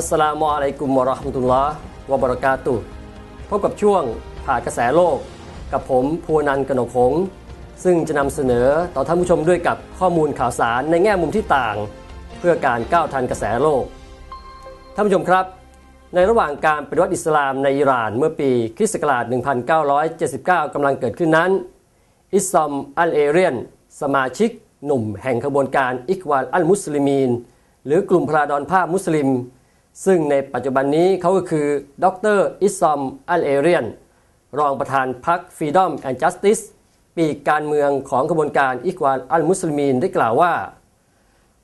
อัสสลามุอะลัยกุมวะราะห์มะตุลลอฮ์วะบะเราะกาตุพบกับช่วงผ่ากระแสโลก กับผมภูนันกนกหงษ์ซึ่งจะนำเสนอต่อท่านผู้ชมด้วยกับข้อมูลข่าวสารในแง่มุมที่ต่าง เพื่อการก้าวทันกระแสโลก ท่านผู้ชมครับ ในระหว่างการปฏิวัติอิสลามในอิหร่านเมื่อปีคริสต์ศักราช 1979 กำลังเกิดขึ้นนั้น อิสซอมอัลเอเรียน สมาชิกหนุ่มแห่งขบวนการอิควาลอัลมุสลิมีน หรือกลุ่มพลาดอนภาพมุสลิม ซึ่งในปัจจุบันนี้เขาก็คือ ดรอิซอมอัลเอเรียน รองประธานพรรค Freedom and Justice ปีกการเมืองของขบวนการอิควาลอัลมุสลิมีนได้กล่าวว่า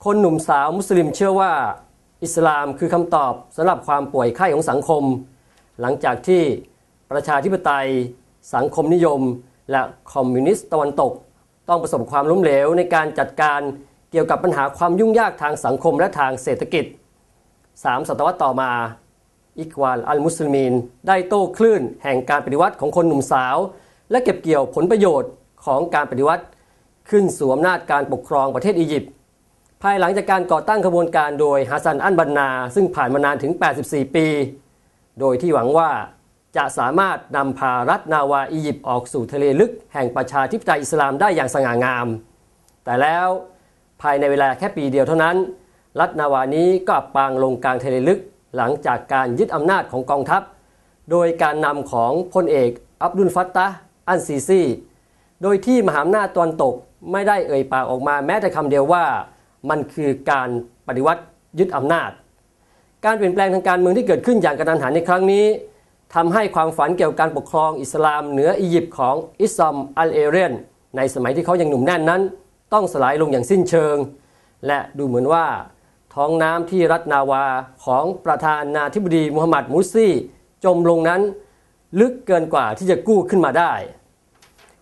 คนหนุ่มสาวมุสลิมเชื่อว่า อิสลามคือคำตอบสำหรับความป่วยไข้ของสังคม หลังจากที่ประชาธิปไตย สังคมนิยม และคอมมิวนิสต์ตะวันตก ต้องประสบความล้มเหลวในการจัดการเกี่ยวกับปัญหาความยุ่งยากทางสังคมและทางเศรษฐกิจ สามศตวรรษต่อมา อิควาลอัลมุสลิมีน ได้โต้คลื่นแห่งการปฏิวัติของคนหนุ่มสาว และเก็บเกี่ยวผลประโยชน์ของการปฏิวัติ ขึ้นสู่อำนาจการปกครองประเทศอียิปต์ภายหลังจากการก่อตั้งขบวนการโดยฮัสซันอันบันนา ซึ่งผ่านมานานถึง 84 ปี โดยที่หวังว่าจะสามารถนำพารัฐนาวาอียิปต์ออกสู่ทะเลลึกแห่งประชาธิปไตยอิสลามได้อย่างสง่างาม แต่แล้วภายในเวลาแค่ปีเดียวเท่านั้น รัฐนาวานี้ก็ปางลงกลางทะเลลึกหลังจากการยึดอำนาจของกองทัพ โดยการนำของพลเอกอับดุลฟัตตะอันซีซี โดยที่มหาอำนาจตะวันตกไม่ได้เอ่ยปากออกมาแม้แต่คำเดียวว่า มันคือการปฏิวัติยึดอำนาจ การเปลี่ยนแปลงทางการเมืองที่เกิดขึ้นอย่างกระทันหันในครั้งนี้ทำให้ความฝันเกี่ยวกับการปกครองอิสลามเหนืออียิปต์ของอิสซอมอัลเอเรียนในสมัยที่เขายังหนุ่มแน่นนั้น ต้องสลายลงอย่างสิ้นเชิง และดูเหมือนว่า ท้องน้ำที่รัฐนาวาของประธานาธิบดีมูฮัมหมัดมุสซีจมลงนั้น ลึกเกินกว่าที่จะกู้ขึ้นมาได้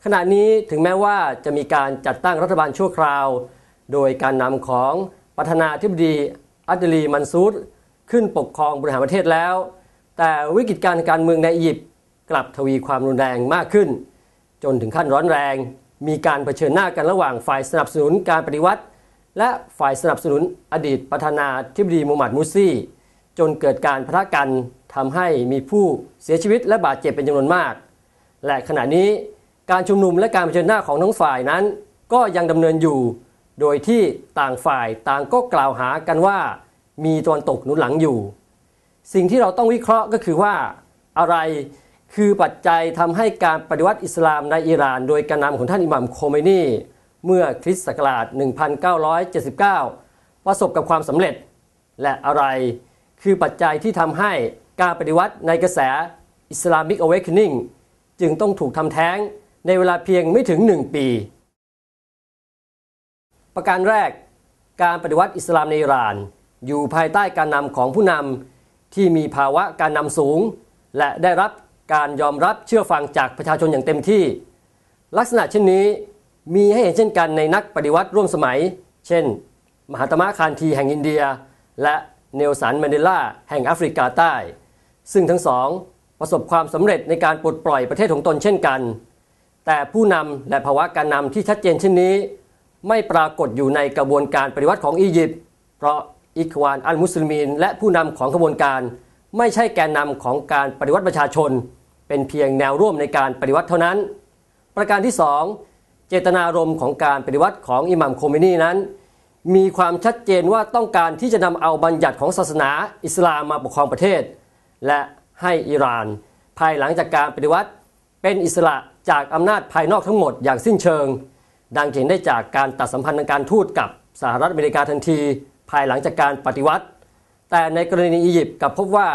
ขณะนี้ถึงแม้ว่าจะมีการจัดตั้งรัฐบาลชั่วคราว โดยการนำของประธานาธิบดีอัดลีมันซูดขึ้นปกครองบริหารประเทศแล้ว แต่วิกฤตการการเมืองในอียิปต์กลับทวีความรุนแรงมากขึ้น จนถึงขั้นร้อนแรง มีการเผชิญหน้ากันระหว่างฝ่ายสนับสนุนการปฏิวัติ และฝ่ายสนับสนุนอดีตประธานาธิบดีมูฮัมหมัดมุสซีจนเกิดการพะทะกันทำให้มีผู้เสียชีวิตและบาดเจ็บเป็นจำนวนมาก และขณะนี้การชุมนุมและการเผชิญหน้าของทั้งฝ่ายนั้น ก็ยังดำเนินอยู่ โดยที่ต่างฝ่ายต่างก็กล่าวหากันว่า มีตะวันตกหนุนหลังอยู่ สิ่งที่เราต้องวิเคราะห์ก็คือว่าอะไรคือปัจจัยทำให้การปฏิวัติอิสลามในอิหร่าน โดยการนำของท่านอิหมัมโคเมนี เมื่อคริสต์ศักราช 1979 ประสบกับความสำเร็จ และอะไรคือปัจจัยที่ทำให้การปฏิวัติในกระแส Islamic Awakening จึงต้องถูกทำแท้งในเวลาเพียงไม่ถึง 1 ปี ประการแรก การปฏิวัติอิสลามในอิหร่าน อยู่ภายใต้การนำของผู้นำที่มีภาวะการนำสูง และได้รับการยอมรับเชื่อฟังจากประชาชนอย่างเต็มที่ ลักษณะเช่นนี้ มีให้เห็นเช่นกันในนักปฏิวัติร่วมสมัย เช่น มหาตมะคานทีแห่งอินเดีย และเนลสันแมนเดลาแห่งแอฟริกาใต้ ซึ่งทั้งสองประสบความสำเร็จในการปลดปล่อยประเทศของตนเช่นกัน แต่ผู้นำและภาวะการนำที่ชัดเจนเช่นนี้ ไม่ปรากฏอยู่ในกระบวนการปฏิวัติของอียิปต์เพราะอิควานอัลมุสลิมีนและผู้นำของกระบวนการ ไม่ใช่แกนนำของการปฏิวัติประชาชน เป็นเพียงแนวร่วมในการปฏิวัติเท่านั้น ประการที่สอง เจตนารมณ์ของการปฏิวัติของอิหมัมโคเมนีนั้น มีความชัดเจนว่าต้องการที่จะนำเอาบัญญัติของศาสนาอิสลามมาปกครองประเทศ และให้อิหร่าน ภายหลังจากการปฏิวัติเป็นอิสระจากอำนาจภายนอกทั้งหมดอย่างสิ้นเชิง ดังเห็นได้จากการตัดสัมพันธ์ทางการทูตกับสหรัฐอเมริกาทันที ภายหลังจากการปฏิวัติ แต่ในกรณีอียิปต์กลับพบว่า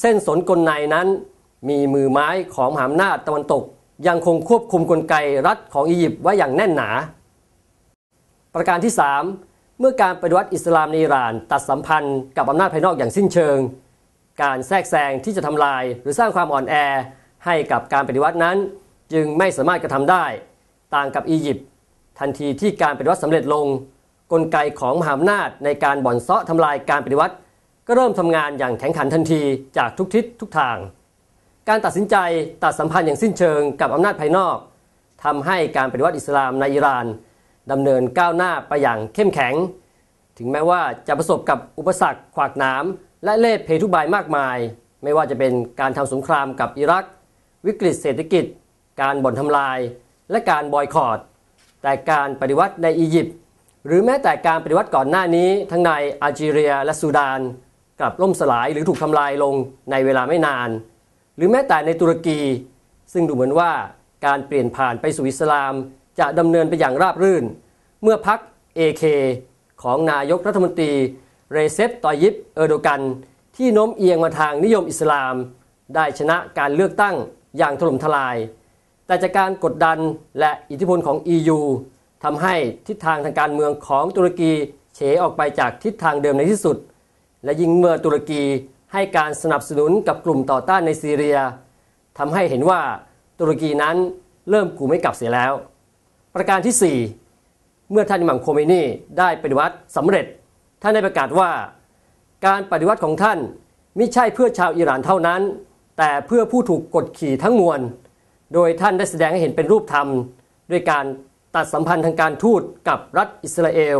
เส้นสนกลในนั้นมีมือไม้ของมหาอำนาจตะวันตก ยังคงควบคุมกลไกรัฐของอียิปต์ไว้อย่างแน่นหนา ประการที่ 3 เมื่อการปฏิวัติอิสลามในอิหร่าน ตัดสัมพันธ์กับอำนาจภายนอกอย่างสิ้นเชิง การแทรกแซงที่จะทำลาย หรือสร้างความอ่อนแอให้กับการปฏิวัตินั้น จึงไม่สามารถกระทำได้ ต่างกับอียิปต์ทันทีที่การปฏิวัติสำเร็จลง กลไกของมหาอำนาจในการบ่อนเซาะทำลายการปฏิวัติ ก็เริ่มทำงานอย่างแข็งขันทันทีจากทุกทิศทุกทาง การตัดสินใจตัดสัมพันธ์อย่างสิ้นเชิงกับอำนาจภายนอกทำให้การปฏิวัติอิสลามในอิหร่านดำเนินก้าวหน้าไปอย่างเข้มแข็ง ถึงแม้ว่าจะประสบกับอุปสรรคขวากหนามและเล่ห์เพทุบายมากมาย ไม่ว่าจะเป็นการทำสงครามกับอิรัก วิกฤตเศรษฐกิจ การบ่อนทำลาย และการบอยคอรดแต่การปฏิวัติในอียิปต์หรือแม้แต่การปฏิวัติก่อนหน้านี้ ทั้งในอาลจีเรียและซูดาน กลับล่มสลายหรือถูกทำลายลงในเวลาไม่นาน รือแม้แต่ในตุรกี ซึ่งดูเหมือนว่าการเปลี่ยนผ่านไปสู่อิสลาม จะดำเนินไปอย่างราบรื่น เมื่อพรรค AK ของนายกรัฐมนตรี เรเซปตอยิปเออร์โดกัน ที่โน้มเอียงมาทางนิยมอิสลาม ได้ชนะการเลือกตั้งอย่างถล่มทลาย แต่จากการกดดันและอิทธิพลของ EU ทำให้ทิศทางทางการเมืองของตุรกีเฉออกไปจากทิศทางเดิมในที่สุด และยิ่งเมื่อตุรกี ให้การสนับสนุนกับกลุ่มต่อต้านในซีเรียทำให้เห็นว่าตุรกีนั้นเริ่มกูไม่กลับเสียแล้ว ประการที่ 4 เมื่อท่านอิหมัมโคเมนีได้ปฏิวัติสำเร็จ ท่านได้ประกาศว่า การปฏิวัติของท่านไม่ใช่เพื่อชาวอิหร่านเท่านั้น แต่เพื่อผู้ถูกกดขี่ทั้งมวล โดยท่านได้แสดงให้เห็นเป็นรูปธรรม ด้วยการตัดสัมพันธ์ทางการทูตกับรัฐอิสราเอล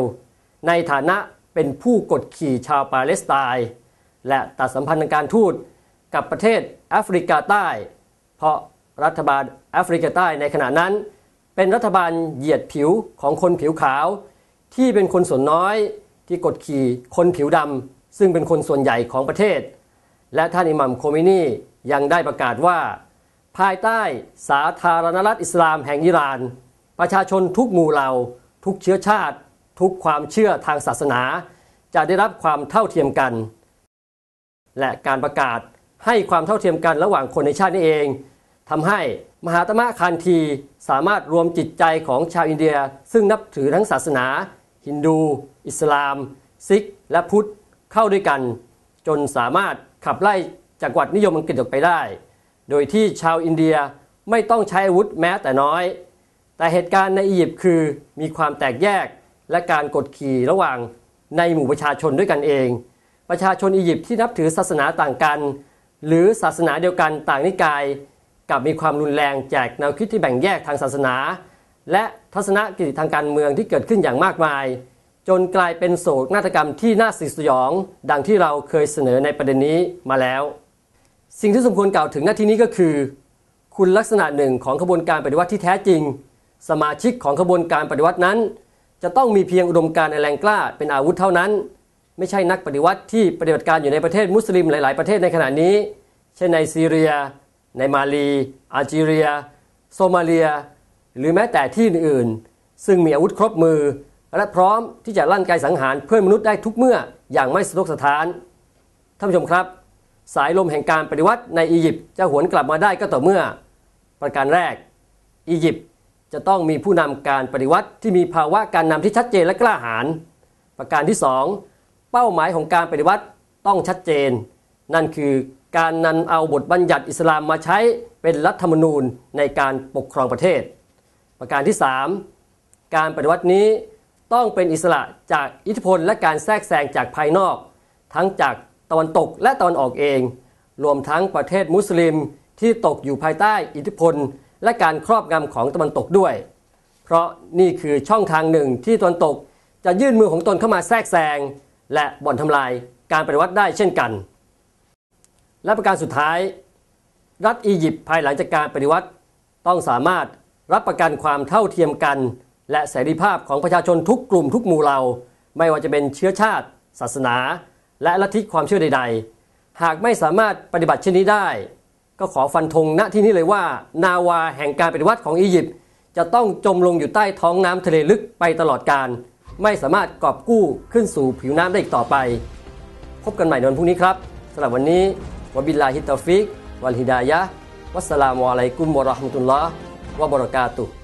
ในฐานะเป็นผู้กดขี่ชาวปาเลสไตน์ และตัดสัมพันธ์ทางการทูตกับประเทศแอฟริกาใต้ เพราะรัฐบาลแอฟริกาใต้ในขณะนั้น เป็นรัฐบาลเหยียดผิวของคนผิวขาว ที่เป็นคนส่วนน้อยที่กดขี่คนผิวดำซึ่งเป็นคนส่วนใหญ่ของประเทศ และท่านอิหมัมโคมินียังได้ประกาศว่า ภายใต้สาธารณรัฐอิสลามแห่งอิหร่าน ประชาชนทุกหมู่เหล่า ทุกเชื้อชาติ ทุกความเชื่อทางศาสนา จะได้รับความเท่าเทียมกัน และการประกาศให้ความเท่าเทียมกันระหว่างคนในชาตินี้เองทำให้มหาตมะคันทีสามารถรวมจิตใจของชาวอินเดีย ซึ่งนับถือทั้งศาสนา ฮินดู อิสลาม ซิก และพุทธเข้าด้วยกัน จนสามารถขับไล่จากวัดนิยมอังกฤษออกไปได้ โดยที่ชาวอินเดียไม่ต้องใช้อาวุธแม้แต่น้อย แต่เหตุการณ์ในอียิปต์คือมีความแตกแยกและการกดขี่ระหว่างในหมู่ประชาชนด้วยกันเอง ประชาชนอียิปต์ที่นับถือศาสนาต่างกัน หรือศาสนาเดียวกันต่างนิกายกับมีความรุนแรงแจกแนวคิดที่แบ่งแยกทางศาสนา และทัศนกิจทางการเมืองที่เกิดขึ้นอย่างมากมาย จนกลายเป็นโศกนาฏกรรมที่น่าสิสยอง ดังที่เราเคยเสนอในประเด็นนี้มาแล้ว สิ่งที่สมควรกล่าวถึงหน้าที่นี้ก็คือ คุณลักษณะหนึ่งของขบวนการปฏิวัติที่แท้จริง สมาชิกของขบวนการปฏิวัตินั้น จะต้องมีเพียงอุดมการณ์แรงกล้าเป็นอาวุธเท่านั้น ไม่ใช่นักปฏิวัติที่ปฏิบัติการอยู่ในประเทศมุสลิมหลาย ๆ ประเทศในขณะนี้ เช่นในซีเรีย ในมาลีอาจีเรีย โซมาเลีย หรือแม้แต่ที่อื่นๆ ซึ่งมีอาวุธครบมือ และพร้อมที่จะลั่นไกสังหารเพื่อนมนุษย์ได้ทุกเมื่ออย่างไม่สะทกสะท้านท่านผู้ชมครับ สายลมแห่งการปฏิวัติในอียิปต์จะหวนกลับมาได้ก็ต่อเมื่อ ประการแรก อียิปต์จะต้องมีผู้นำการปฏิวัติที่มีภาวะการนำที่ชัดเจนและกล้าหาญประการที่2 เป้าหมายของการปฏิวัติต้องชัดเจน นั่นคือการนำเอาบทบัญญัติอิสลามมาใช้เป็นรัฐธรรมนูญในการปกครองประเทศ ประการที่ 3 การปฏิวัตินี้ต้องเป็นอิสระจากอิทธิพลและการแทรกแซงจากภายนอก ทั้งจากตะวันตกและตะวันออกเอง รวมทั้งประเทศมุสลิมที่ตกอยู่ภายใต้อิทธิพล และการครอบงำของตะวันตกด้วย เพราะนี่คือช่องทางหนึ่งที่ตะวันตกจะยื่นมือของตนเข้ามาแทรกแซง และบ่อนทำลายการปฏิวัติได้เช่นกัน และประการสุดท้าย รัฐอียิปต์ภายหลังจากการปฏิวัติ ต้องสามารถรับประกันความเท่าเทียมกัน และเสรีภาพของประชาชนทุกกลุ่มทุกหมู่เหล่าไม่ว่าจะเป็นเชื้อชาติ ศาสนา และลัทธิความเชื่อใด ๆ หากไม่สามารถปฏิบัติเช่นนี้ได้ ก็ขอฟันธงณที่นี้เลยว่า นาวาแห่งการปฏิวัติของอียิปต์จะต้องจมลงอยู่ใต้ท้องน้ำทะเลลึกไปตลอดการ ไม่สามารถกอบกู้ขึ้นสู่ผิวน้ำได้อีกต่อไป พบกันใหม่ในวันพรุ่งนี้ครับสำหรับวันนี้วบิลลาฮิตตฟิก วัลฮิดายะวัสสลามุอะลัยกุมวะราะห์มะตุลลอฮ์วะบะเราะกาตุฮ์